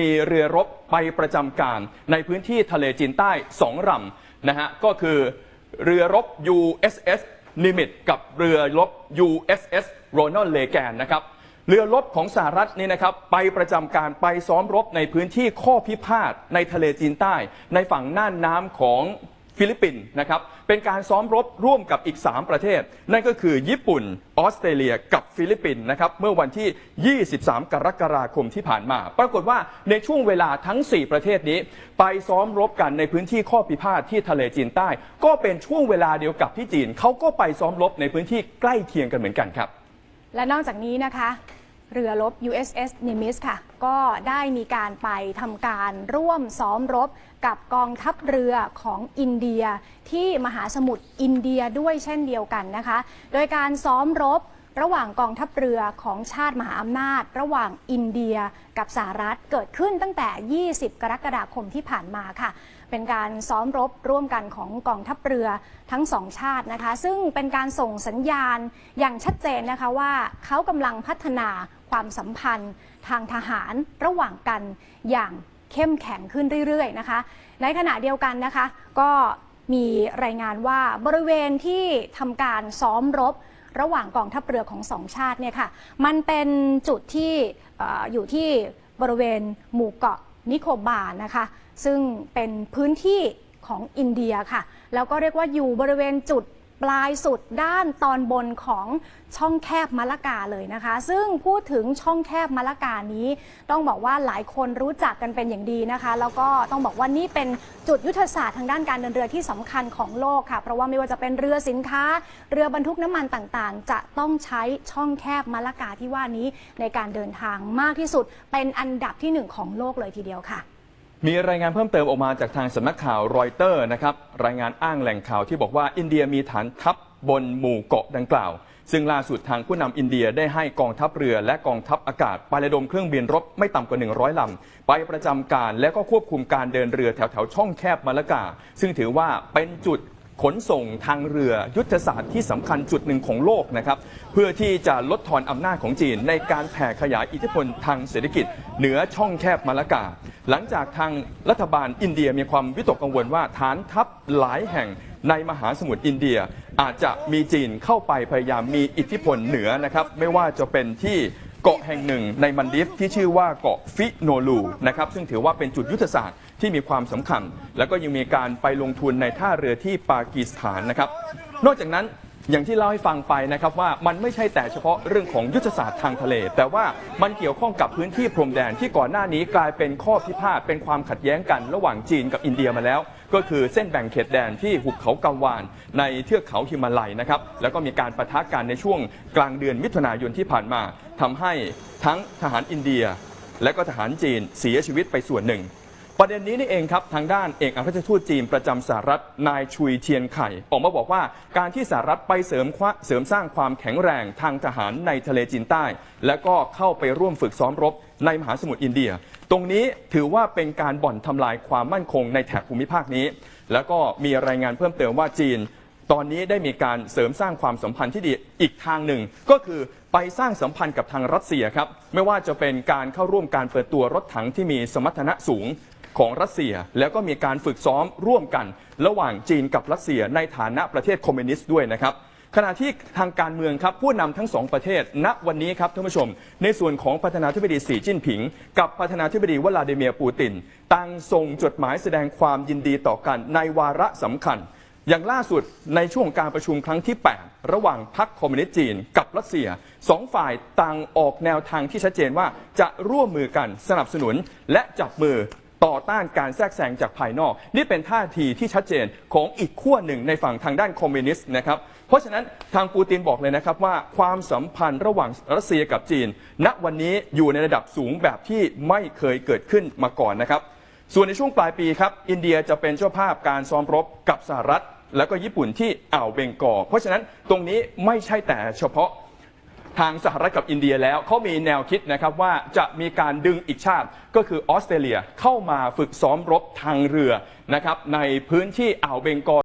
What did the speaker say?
มีเรือรบไปประจำการในพื้นที่ทะเลจีนใต้สองลำนะฮะก็คือเรือรบ USS Nimit กับเรือรบ USS Ronald Reagan นะครับเรือรบของสหรัฐนี่นะครับไปประจำการไปซ้อมรบในพื้นที่ข้อพิพาทในทะเลจีนใต้ ในฝั่งน่านน้ำของ ฟิลิปปินส์นะครับเป็นการซ้อมรบร่วมกับอีก 3 ประเทศ นั่นก็คือญี่ปุ่น ออสเตรเลียกับฟิลิปปินส์นะครับเมื่อวันที่ 23 กรกฎาคมที่ผ่านมา ปรากฏว่าในช่วงเวลาทั้ง 4 ประเทศนี้ ไปซ้อมรบกันในพื้นที่ข้อพิพาทที่ทะเลจีนใต้ ก็เป็นช่วงเวลาเดียวกับที่จีนเขาก็ไปซ้อมรบในพื้นที่ใกล้เคียงกันเหมือนกันครับและนอกจากนี้นะคะ เรือรบ USS Nimitz ค่ะ ก็ได้มีการไปทำการร่วมซ้อมรบกับกองทัพเรือของอินเดียที่มหาสมุทรอินเดียด้วยเช่นเดียวกันนะคะ โดยการซ้อมรบ ระหว่างกองทัพเรือของชาติมหาอำนาจ ระหว่างอินเดียกับสหรัฐเกิดขึ้นตั้งแต่ 20 กรกฎาคมที่ผ่านมาค่ะ เป็นการซ้อมรบร่วมกันของกองทัพเรือทั้งสองชาตินะคะ ซึ่งเป็นการส่งสัญญาณอย่างชัดเจนนะคะว่าเขากำลังพัฒนาความสัมพันธ์ทางทหารระหว่างกันอย่างเข้มแข็งขึ้นเรื่อยๆนะคะ ในขณะเดียวกันนะคะ ก็มีรายงานว่าบริเวณที่ทำการซ้อมรบ ระหว่างกองทัพเรือของสองชาติเนี่ยค่ะมันเป็นจุดที่อออยู่ที่บริเวณหมู่เกาะนิโคบานะคะ ซึ่งเป็นพื้นที่ของอินเดียค่ะ แล้วก็เรียกว่าอยู่บริเวณจุด ปลายสุดด้านตอนบนของช่องแคบมะละกาเลยนะคะ ซึ่งพูดถึงช่องแคบมะละกานี้ ต้องบอกว่าหลายคนรู้จักกันเป็นอย่างดีนะคะ แล้วก็ต้องบอกว่านี่เป็นจุดยุทธศาสตร์ทางด้านการเดินเรือที่สำคัญของโลกค่ะ เพราะว่าไม่ว่าจะเป็นเรือสินค้า เรือบรรทุกน้ำมันต่างๆ จะต้องใช้ช่องแคบมะละกาที่ว่านี้ในการเดินทางมากที่สุด เป็นอันดับที่หนึ่งของโลกเลยทีเดียวค่ะ มีรายงานเพิ่มเติมออกมาจากทางสำนักข่าวรอยเตอร์นะครับรายงานอ้างแหล่งข่าวที่บอกว่าอินเดียมีฐานทัพบนหมู่เกาะดังกล่าว ซึ่งล่าสุดทางผู้นำอินเดียได้ให้กองทัพเรือและกองทัพอากาศไประดมเครื่องบินรบไม่ต่ำกว่า 100ลำไปประจำการและก็ควบคุมการเดินเรือแถวแถวๆช่องแคบมาละกา ซึ่งถือว่าเป็นจุด ขนส่งทางเรือยุทธศาสตร์ที่สำคัญจุดหนึ่งของโลกนะครับเพื่อที่จะลดทอนอำนาจของจีน ในการแผ่ขยายอิทธิพลทางเศรษฐกิจ เหนือช่องแคบมาละกา หลังจากทางรัฐบาลอินเดียมีความวิตกกังวลว่าฐานทัพหลายแห่งในมหาสมุทรอินเดียอาจจะมีจีนเข้าไปพยายามมีอิทธิพลเหนือนะครับไม่ว่าจะเป็นที่ เกาะแห่งหนึ่งในมันดิฟที่ชื่อว่าเกาะฟิโนลูนะครับซึ่งถือว่าเป็นจุดยุทธศาสตร์ที่มีความสำคัญ แล้วก็ยังมีการไปลงทุนในท่าเรือที่ปากีสถานนะครับนอกจากนั้น อย่างที่เล่าให้ฟังไปนะครับว่ามันไม่ใช่แต่เฉพาะเรื่องของยุทธศาสตร์ทางทะเล แต่ว่ามันเกี่ยวข้องกับพื้นที่พรมแดนที่ก่อนหน้านี้กลายเป็นข้อพิพาทเป็นความขัดแย้งกันระหว่างจีนกับอินเดียมาแล้ว ก็คือเส้นแบ่งเขตแดนที่หุบเขากังวาน ในเทือกเขาฮิมาลัยนะครับแล้วก็มีการประทะกันในช่วงกลางเดือนมิถุนายนที่ผ่านมาทำให้ทั้งทหารอินเดีย และก็ทหารจีนเสียชีวิตไปส่วนหนึ่ง ประเด็นนี้นี่เองครับทางด้านเอกอัครราชทูตจีนประจำสหรัฐนายชุยเทียนไข่ออกมาบอกว่าการที่สหรัฐไปเสริมเสริมสร้างความแข็งแรงทางทหารในทะเลจีนใต้ และก็เข้าไปร่วมฝึกซ้อมรบในมหาสมุทรอินเดีย ตรงนี้ถือว่าเป็นการบ่อนทำลายความมั่นคงในแถบภูมิภาคนี้ แล้วก็มีรายงานเพิ่มเติมว่าจีนตอนนี้ได้มีการเสริมสร้างความสัมพันธ์ที่ดีอีกทางหนึ่ง ก็คือไปสร้างสัมพันธ์กับทางรัสเซียครับ ไม่ว่าจะเป็นการเข้าร่วมการเปิดตัวรถถังที่มีสมรรถนะสูง ของรัสเซีย แล้วก็มีการฝึกซ้อมร่วมกัน ระหว่างจีนกับรัสเซียในฐานะประเทศคอมมิวนิสต์ด้วยนะครับขณะที่ทางการเมืองครับผู้นำทั้งสองประเทศ ณวันนี้ครับท่านผู้ชม ในส่วนของประธานาธิบดีสีจิ้นผิง กับประธานาธิบดีวลาดิเมียร์ปูตินต่างส่งจดหมายแสดงความยินดีต่อกันในวาระสำคัญ อย่างล่าสุดในช่วงการประชุมครั้งที่ 8 ระหว่างพรรคคอมมิวนิสต์จีน กับรัสเซียสองฝ่ายต่างออกแนวทางที่ชัดเจนว่าจะร่วมมือกันสนับสนุนและจับมือ ต่อต้านการแทรกแซงจากภายนอก นี่เป็นท่าทีที่ชัดเจนของอีกขั้วหนึ่งในฝั่งทางด้านคอมมิวนิสต์นะครับเพราะฉะนั้นทางปูตินบอกเลยนะครับว่าความสัมพันธ์ระหว่างรัสเซียกับจีน ณวันนี้อยู่ในระดับสูงแบบที่ไม่เคยเกิดขึ้นมาก่อนนะครับส่วนในช่วงปลายปีครับอินเดียจะเป็นเจ้าภาพการซ้อมรบกับสหรัฐ แล้วก็ญี่ปุ่นที่อ่าวเบงกอลเพราะฉะนั้นตรงนี้ไม่ใช่แต่เฉพาะ ทางสหรัฐกับอินเดียแล้วเขามีแนวคิดนะครับว่าจะมีการดึงอีกชาติก็คือออสเตรเลียเข้ามาฝึกซ้อมรบทางเรือนะครับในพื้นที่อ่าวเบงกอล